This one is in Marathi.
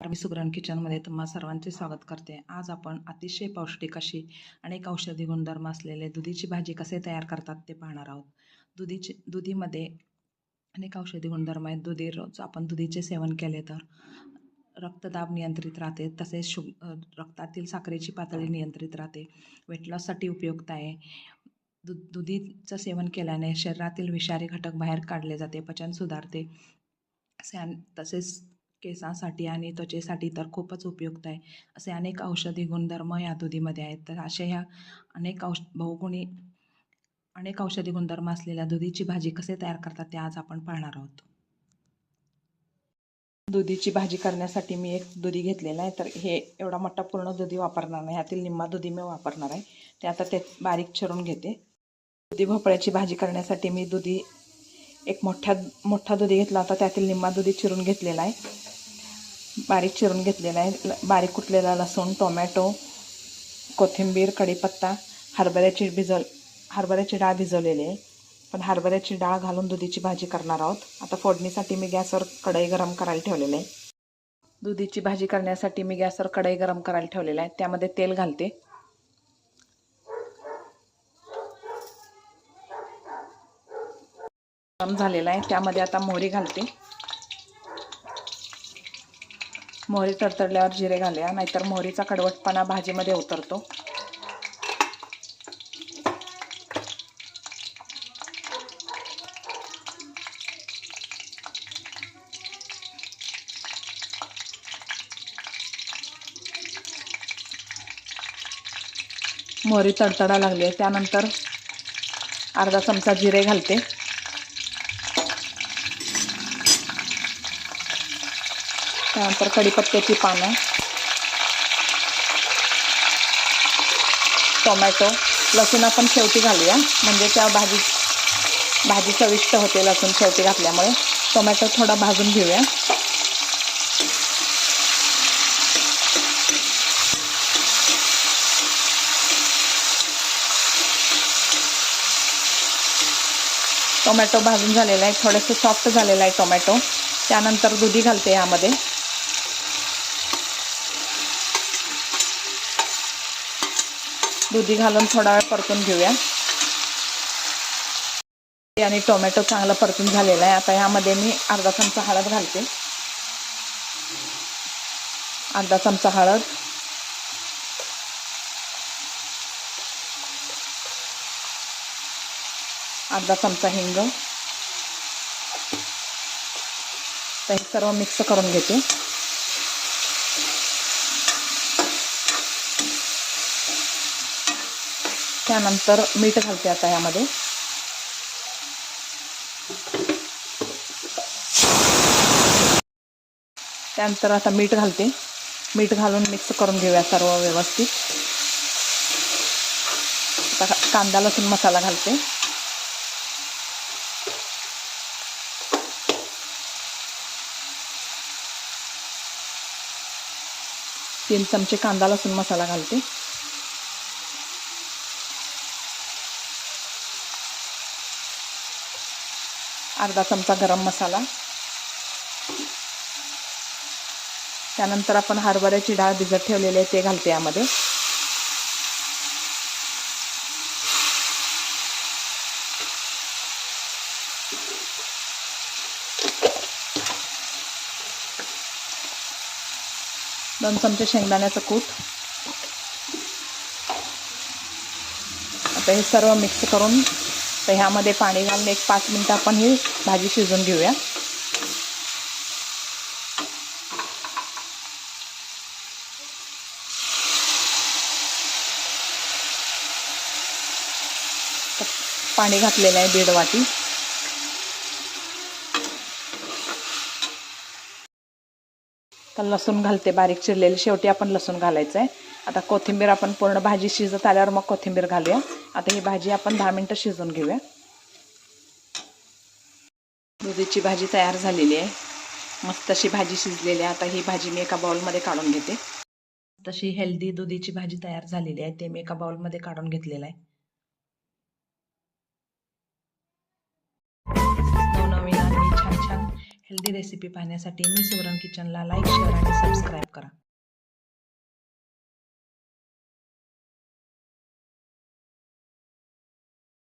मी सुग्रण किचनमध्ये तुम्हा सर्वांचे स्वागत करते. आज आपण अतिशय पौष्टिक अशी अनेक औषधी गुणधर्म असलेले दुधीची भाजी कसे तयार करतात ते पाहणार आहोत. दुधीची दुधीमध्ये अनेक औषधी गुणधर्म आहेत. दुधी रोज आपण दुधीचे सेवन केले तर रक्तदाब नियंत्रित राहते. तसेच शु रक्तातील साखरेची पातळी नियंत्रित राहते. वेट लॉससाठी उपयुक्त आहे. दु दुधीचं सेवन केल्याने शरीरातील विषारी घटक बाहेर काढले जाते. पचन सुधारते. सॅन तसेच केसांसाठी आणि त्वचेसाठी तर खूपच उपयुक्त आहे. असे अनेक औषधी गुणधर्म या दुधीमध्ये आहेत. तर अशा ह्या अनेक औष बहुगुणी अनेक औषधी गुणधर्म असलेल्या दुधीची भाजी कसे तयार करतात ते आज आपण पाहणार आहोत. दुधीची भाजी करण्यासाठी मी एक दुधी घेतलेला आहे. तर हे एवढा मोठा पूर्ण दुधी वापरणार नाही. ह्यातील निम्मा दुधी मी वापरणार आहे. ते आता ते बारीक चिरून घेते. दुधी भोपळ्याची भाजी करण्यासाठी मी दुधी एक मोठ्या मोठा दुधी घेतला होता त्यातील निम्मा दुधी चिरून घेतलेला आहे. बारीक चिरून घेतलेला आहे. ल- बारीक कुटलेला लसूण टोमॅटो कोथिंबीर कढीपत्ता हरभऱ्याची भिजव हरभऱ्याची डाळ भिजवलेली आहे. पण हरभऱ्याची डाळ घालून दुधीची भाजी करणार आहोत. आता फोडणीसाठी मी गॅसवर कढई गरम करायला ठेवलेलं आहे. दुधीची भाजी करण्यासाठी मी गॅसवर कढई गरम करायला ठेवलेलं आहे. त्यामध्ये तेल घालते. गरम झालेला आहे. त्यामध्ये आता मोहरी घालते. मोहरी तडतडल्यावर जिरे घालूया. नाहीतर मोहरीचा कडवटपणा भाजीमध्ये उतरतो. मोहरी तडतडा लागली आहे. त्यानंतर अर्धा चमचा जिरे घालते. त्यानंतर कढीपत्त्याची पानं टोमॅटो लसूण आपण शेवटी घालूया. म्हणजे त्या भाजी भाजी चविष्ट होते लसूण शेवटी घातल्यामुळे. टोमॅटो थोडा भाजून घेऊया. टोमॅटो भाजून झालेला आहे थोडंसं सॉफ्ट झालेलं आहे टोमॅटो. त्यानंतर दुधी घालते यामध्ये. दुधी घालून थोडा वेळ परतून घेऊया. आणि टोमॅटो चांगला परतून झालेला आहे. आता ह्यामध्ये मी अर्धा चमचा हळद घालते. अर्धा चमचा हळद. अर्धा चमचा हिंग. तर हे सर्व मिक्स करून घेते. त्यानंतर मीठ घालते आता यामध्ये. त्यानंतर आता मीठ घालते. मीठ घालून मिक्स करून घेऊया सर्व व्यवस्थित. आता कांदा लसूण मसाला घालते. तीन चमचे कांदा लसूण मसाला घालते. अर्धा चमचा गरम मसाला. त्यानंतर आपण हरभऱ्याची डाळ भिजत ठेवलेली आहे ते घालते यामध्ये. दोन चमचे शेंगदाण्याचं कूट. आता हे सर्व मिक्स करून तर ह्यामध्ये पाणी घालून एक पाच मिनटं आपण ही भाजी शिजून घेऊया. पाणी घातलेलं आहे दीड वाटी. तर लसूण घालते बारीक चिरलेली. शेवटी आपण लसूण घालायचं आहे आता कोथिंबीर आपण पूर्ण भाजी शिजत आल्यावर मग कोथिंबीर घालूया. आता ही भाजी आपण दहा मिनटं शिजवून घेऊया. दुधीची भाजी तयार झालेली आहे. मस्त अशी भाजी शिजलेली आहे. आता ही भाजी मी एका बाउलमध्ये काढून घेते. तशी हेल्दी दुधीची भाजी तयार झालेली आहे. ते मी एका बाउलमध्ये काढून घेतलेलं आहे. हेल्दी रेसिपी पाहण्यासाठी मी सुवर्ण किचनला लाईक शेअर आणि सबस्क्राईब करा.